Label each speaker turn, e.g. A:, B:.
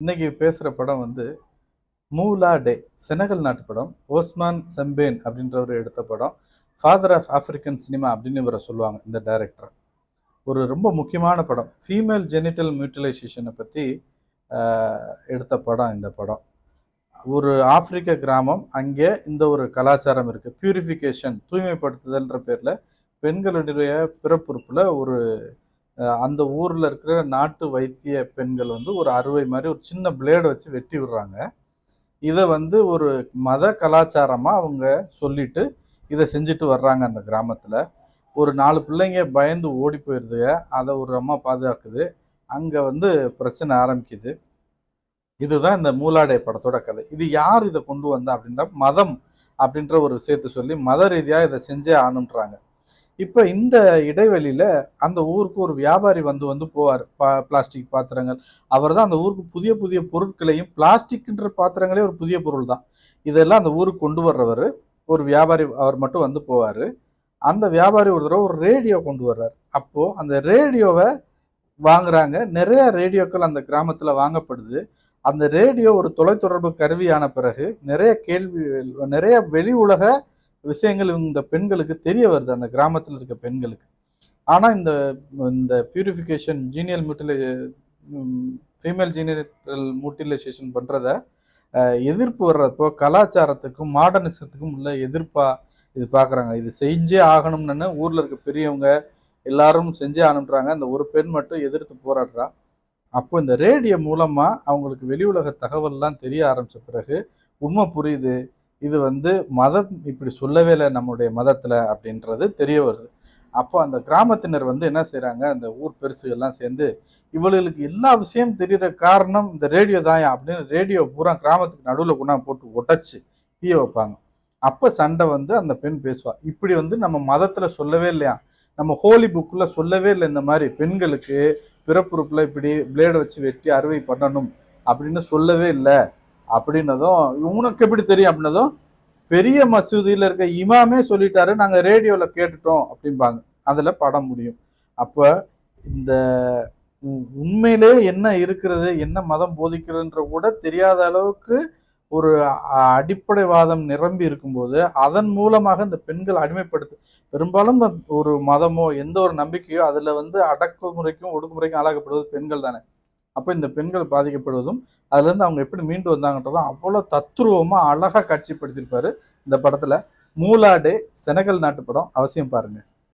A: இன்னைக்கு பேசுகிற படம் வந்து மூலா டே செனகல் நாட்டு படம் ஓஸ்மான் செம்பேன் அப்படின்றவர் எடுத்த படம் ஃபாதர் ஆஃப் ஆஃப்ரிக்கன் சினிமா அப்படின்னு இவரை சொல்லுவாங்க இந்த டைரக்டர் ஒரு ரொம்ப முக்கியமான படம். ஃபீமேல் ஜெனிட்டல் மியூட்டிலைசேஷனை பற்றி எடுத்த படம் இந்த படம். ஒரு ஆப்பிரிக்க கிராமம் அங்கே இந்த ஒரு கலாச்சாரம் இருக்குது பியூரிஃபிகேஷன் தூய்மைப்படுத்துதல்ன்ற பேரில் பெண்களுடைய பிறப்புறுப்பில் ஒரு அந்த ஊரில் இருக்கிற நாட்டு வைத்திய பெண்கள் வந்து ஒரு அறுவை மாதிரி ஒரு சின்ன பிளேடை வச்சு வெட்டி விடுறாங்க. இதை வந்து ஒரு மத கலாச்சாரமாக அவங்க சொல்லிட்டு இதை செஞ்சுட்டு வர்றாங்க அந்த கிராமத்தில். ஒரு நாலு பிள்ளைங்க பயந்து ஓடி போயிடுதுங்க அதை ஒரு அம்மா பாதுகாக்குது. அங்கே வந்து பிரச்சனை ஆரம்பிக்குது. இதுதான் இந்த மூலாடை படத்தோட கதை. இது யார் இதை கொண்டு வந்தா அப்படின்ற மதம் அப்படின்ற ஒரு விஷயத்த சொல்லி மத ரீதியாக இதை செஞ்சே ஆணுன்றாங்க இப்போ இந்த இடைவெளியில் அந்த ஊருக்கு ஒரு வியாபாரி வந்து வந்து போவார். பா பிளாஸ்டிக் பாத்திரங்கள். அவர் தான் அந்த ஊருக்கு புதிய புதிய பொருட்களையும் பிளாஸ்டிக்ன்ற பாத்திரங்களே ஒரு புதிய பொருள் தான் இதெல்லாம் அந்த ஊருக்கு கொண்டு வர்றவர் ஒரு வியாபாரி அவர் மட்டும் வந்து போவார். அந்த வியாபாரி ஒரு தடவை ஒரு ரேடியோ கொண்டு வர்றார். அப்போது அந்த ரேடியோவை வாங்குறாங்க. நிறைய ரேடியோக்கள் அந்த கிராமத்தில் வாங்கப்படுது. அந்த ரேடியோ ஒரு தொலைத்தொடர்பு கருவியான பிறகு நிறைய கேள்வி நிறைய வெளி உலக விஷயங்கள் இந்த பெண்களுக்கு தெரிய வருது அந்த கிராமத்தில் இருக்க பெண்களுக்கு. ஆனால் இந்த இந்த purification genital mutilate female genital mutilation பண்ணுறத எதிர்ப்பு வர்றப்போ கலாச்சாரத்துக்கும் மாடர்னிசத்துக்கும் உள்ள எதிர்ப்பாக இது பார்க்குறாங்க இது செஞ்சே ஆகணும்னு ஊரில் இருக்க பெரியவங்க எல்லாரும் செஞ்சே ஆகணுன்றாங்க அந்த ஒரு பெண் மட்டும் எதிர்த்து போராடுறா. அப்போ இந்த ரேடியோ மூலமாக அவங்களுக்கு வெளி உலக தகவல்லாம் தெரிய ஆரம்பித்த பிறகு உண்மை புரியுது. இது வந்து மதம் இப்படி சொல்லவே இல்லை நம்முடைய மதத்தில் அப்படின்றது தெரிய வருது. அப்போ அந்த கிராமத்தினர் வந்து என்ன செய்கிறாங்க அந்த ஊர் பெருசுகள்லாம் சேர்ந்து இவளுகளுக்கு எல்லா விஷயம் தெரிகிற காரணம் இந்த ரேடியோ தான் அப்படின்னு ரேடியோ பூரா கிராமத்துக்கு நடுவில் கொண்டா போட்டு உடச்சி தீய வைப்பாங்க. அப்போ சண்டை வந்து அந்த பெண் பேசுவா. இப்படி வந்து நம்ம மதத்தில் சொல்லவே இல்லையா? நம்ம ஹோலி புக்கில் சொல்லவே இல்லை இந்த மாதிரி பெண்களுக்கு பிறப்புறுப்பில் இப்படி பிளேடை வச்சு வெட்டி அறுவை பண்ணணும் அப்படின்னு சொல்லவே இல்லை. அப்படின்னதும் உனக்கு எப்படி தெரியும் அப்படின்னதும் பெரிய மசூதியில் இருக்க இமாமே சொல்லிட்டாரு நாங்கள் ரேடியோவில் கேட்டுட்டோம் அப்படிம்பாங்க. அதில் படம் முடியும். அப்போ இந்த உ- உண்மையிலே என்ன இருக்கிறது என்ன மதம் போதிக்கிறதுன்ற கூட தெரியாத அளவுக்கு ஒரு அடிப்படைவாதம் நிரம்பி இருக்கும்போது அதன் மூலமாக இந்த பெண்கள் அடிமைப்படுத்து பெரும்பாலும் ஒரு மதமோ எந்த ஒரு நம்பிக்கையோ அதில் வந்து அடக்குமுறைக்கும் ஒடுக்குமுறைக்கும் ஆளாகப்படுவது பெண்கள் தானே. அப்போ இந்த பெண்கள் பாதிக்கப்படுவதும் அதுலேருந்து அவங்க எப்படி மீண்டு வந்தாங்கன்றதும் அவ்வளோ தத்ரூபமாக அழகாக காட்சிப்படுத்தியிருப்பார் இந்த படத்தில். மூலாடே செனகல் நாட்டு படம் அவசியம் பாருங்கள்